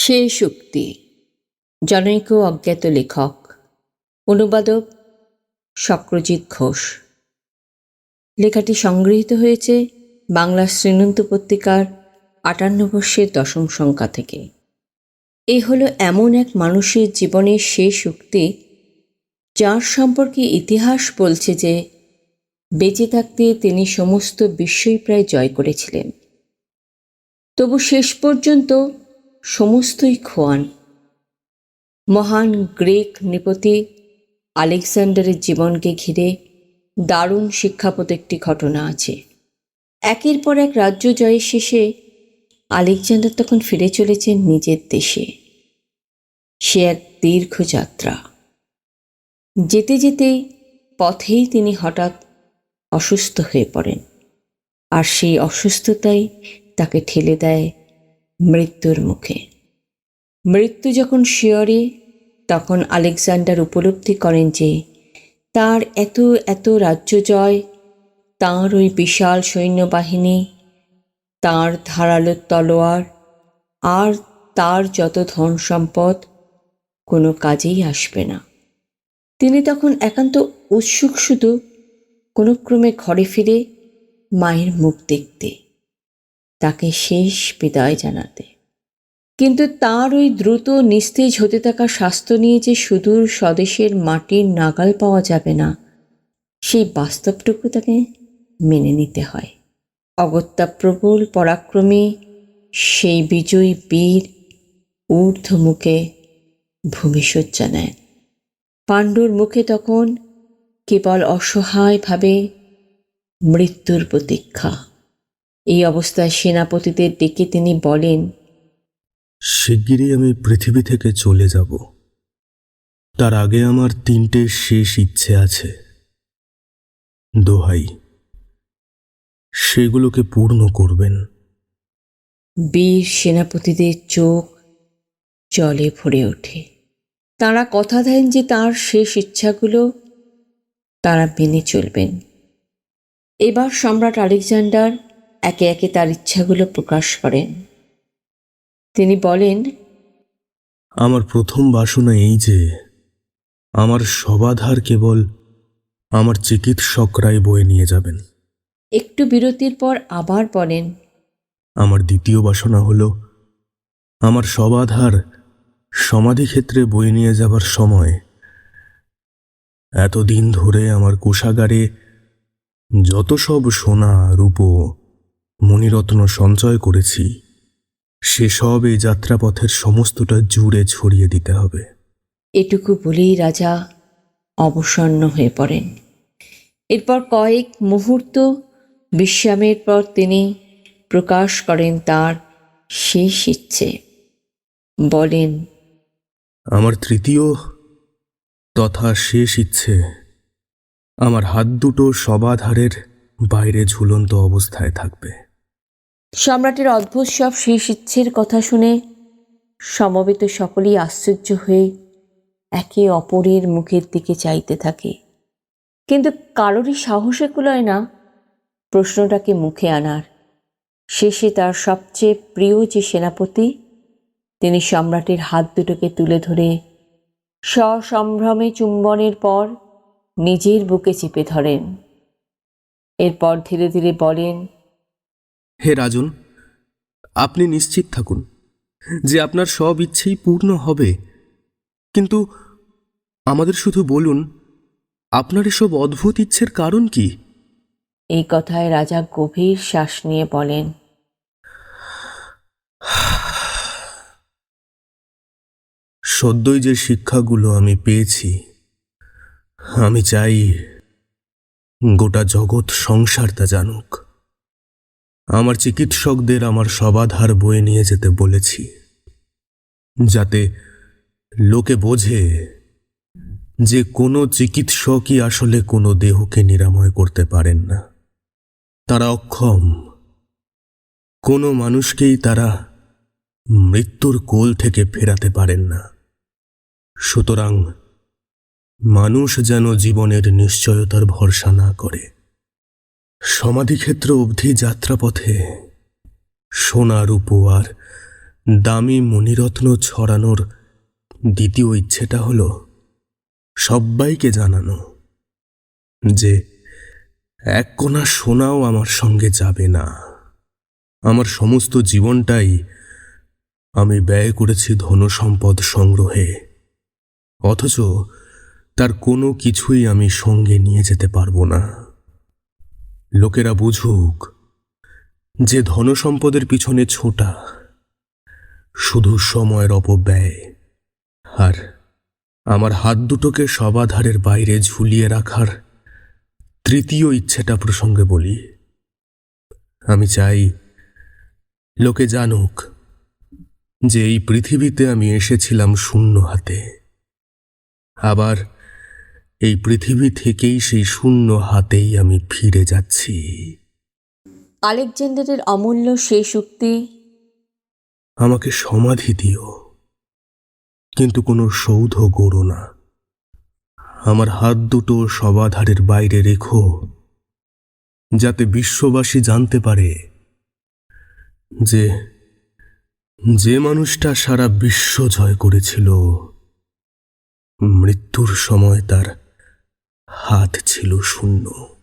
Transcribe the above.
সে শক্তি। জনৈক অজ্ঞাত লেখক, অনুবাদক শক্রজিৎ ঘোষ। লেখাটি সংগৃহীত হয়েছে বাংলা শ্রীনন্ত পত্রিকার আটান্ন বর্ষের দশম সংখ্যা থেকে। এ হলো এমন এক মানুষের জীবনের শেষ শক্তি, যার সম্পর্কে ইতিহাস বলছে যে, বেঁচে থাকতে তিনি সমস্ত বিশ্বই প্রায় জয় করেছিলেন। তবু শেষ পর্যন্ত সমস্তই খোয়ান মহান গ্রিক নৃপতি আলেকজান্ডারের জীবনকে ঘিরে দারুণ শিক্ষাপদ একটি ঘটনা আছে। একের পর এক রাজ্য জয়ের শেষে আলেকজান্ডার তখন ফিরে চলেছেন নিজের দেশে। সে এক দীর্ঘ যাত্রা। যেতে যেতে পথেই তিনি হঠাৎ অসুস্থ হয়ে পড়েন। আর সেই অসুস্থতাই তাকে ঠেলে দেয় মৃত্যুর মুখে। মৃত্যু যখন শিয়রে, তখন আলেকজান্ডার উপলব্ধি করেন যে, তার এত এত রাজ্য জয়, তাঁর ওই বিশাল সৈন্যবাহিনী, তাঁর ধারালো তলোয়ার, আর তার যত ধন সম্পদ, কোনো কাজেই আসবে না। তিনি তখন একান্ত উৎসুক শুধু, কোনো ক্রমে ঘরে ফিরে মায়ের মুখ দেখতে। তাকে শেষ বিদায় জানাতে। কিন্তু তার ওই দ্রুত নিস্তেজ হতে থাকা স্বাস্থ্য নিয়ে যে সুদূর স্বদেশের মাটির নাগাল পাওয়া যাবে না, সেই বাস্তবটুকু তাকে মেনে নিতে হয়। অগত্যা প্রবল পরাক্রমী সেই বিজয়ী বীর ঊর্ধ্বমুখে ভূমিশয্যা নেন। পাণ্ডুর মুখে তখন কেবল অসহায়ভাবে মৃত্যুর প্রতীক্ষা। এই অবস্থায় সেনাপতিদের ডেকে তিনি বলেন শিগগিরই আমি পৃথিবী থেকে চলে যাব। তার আগে আমার তিনটে শেষ ইচ্ছে আছে। দোহাই সেগুলোকে পূর্ণ করবেন। বীর সেনাপতিদের চোখ জলে ভরে ওঠে। তারা কথা দেন যে তার শেষ ইচ্ছাগুলো তারা মেনে চলবেন। এবার সম্রাট আলেকজান্ডার একে একে তার ইচ্ছাগুলো প্রকাশ করেন। তিনি বলেন আমার প্রথম বাসনা এই যে আমার সবাধার কেবল আমার চিকিৎসকরাই বয়ে নিয়ে যাবেন। একটু বিরতির পর আবার বলেন আমার দ্বিতীয় বাসনা হল আমার সবাধার সমাধিক্ষেত্রে বয়ে নিয়ে যাবার সময়। এতদিন ধরে আমার কোষাগারে যত সব সোনা রূপো মণিরত্ন সঞ্চয় করেছি সেসব এই যাত্রাপথের সমস্তটা জুড়ে ছড়িয়ে দিতে হবে। এটুকু বলেই রাজা অবসন্ন হয়ে পড়েন। এরপর কয়েক মুহূর্ত বিশ্রামের পর তিনি প্রকাশ করেন তার শেষ ইচ্ছে। বলেন আমার তৃতীয় তথা শেষ ইচ্ছে আমার হাত দুটো সবাধারের বাইরে ঝুলন্ত অবস্থায় থাকবে। সম্রাটের অদ্ভুত সব শেষ ইচ্ছের কথা শুনে সমবেত সকলেই আশ্চর্য হয়ে একে অপরের মুখের দিকে চাইতে থাকে। কিন্তু কারোরই সাহসে কুলায় না প্রশ্নটাকে মুখে আনার। শেষে তার সবচেয়ে প্রিয় যে সেনাপতি, তিনি সম্রাটের হাত দুটোকে তুলে ধরে সসম্ভ্রমে চুম্বনের পর নিজের বুকে চেপে ধরেন। এরপর ধীরে ধীরে বলেন হে রাজন আপনি নিশ্চিত থাকুন যে আপনার সব ইচ্ছেই পূর্ণ হবে। কিন্তু আমাদের শুধু বলুন আপনার এসব অদ্ভুত ইচ্ছের কারণ কি? এই কথায় রাজা গভীর শ্বাস নিয়ে বলেন সদ্যই যে শিক্ষাগুলো আমি পেয়েছি আমি চাই গোটা জগৎ সংসার তা জানুক। আমার চিকিৎসকদের আমার সবাধার বয়ে নিয়ে যেতে বলেছি, যাতে লোকে বোঝে যে কোনো চিকিৎসকই আসলে কোনো দেহকে নিরাময় করতে পারেন না। তারা অক্ষম। কোনো মানুষকেই তারা মৃত্যুর কোল থেকে ফেরাতে পারেন না। সুতরাং মানুষ যেন জীবনের নিশ্চয়তার ভরসা না করে। সমাধিক্ষেত্র অবধি যাত্রাপথে সোনা রূপো আর দামি মণিরত্ন ছড়ানোর দ্বিতীয় ইচ্ছেটা হলো সব্বাইকে জানানো যে এক কোনা সোনাও আমার সঙ্গে যাবে না। আমার সমস্ত জীবনটাই আমি ব্যয় করেছি ধনসম্পদ সংগ্রহে, অথচ তার কোনো কিছুই আমি সঙ্গে নিয়ে যেতে পারব না। লোকেরা বুঝুক, যে ধনসম্পদের পিছনে ছোটা শুধু সময়ের অপব্যয়। আর আমার হাত দুটোকে সবাধারের বাইরে ঝুলিয়ে রাখার তৃতীয় ইচ্ছেটা প্রসঙ্গে বলি। আমি চাই লোকে জানুক যে এই পৃথিবীতে আমি এসেছিলাম শূন্য হাতে। আবার এই পৃথিবী থেকেই সেই শূন্য হাতেই আমি ফিরে যাচ্ছি। আলেকজান্ডারের অমূল্য শেষ উক্তি আমাকে সমাধি দিও। কিন্তু কোনো সৌধ গড়ো না। আমার হাত দুটো সবাধারের বাইরে রেখো যাতে বিশ্ববাসী জানতে পারে যে যে মানুষটা সারা বিশ্ব জয় করেছিল মৃত্যুর সময় তার হাত ছিল শূন্য।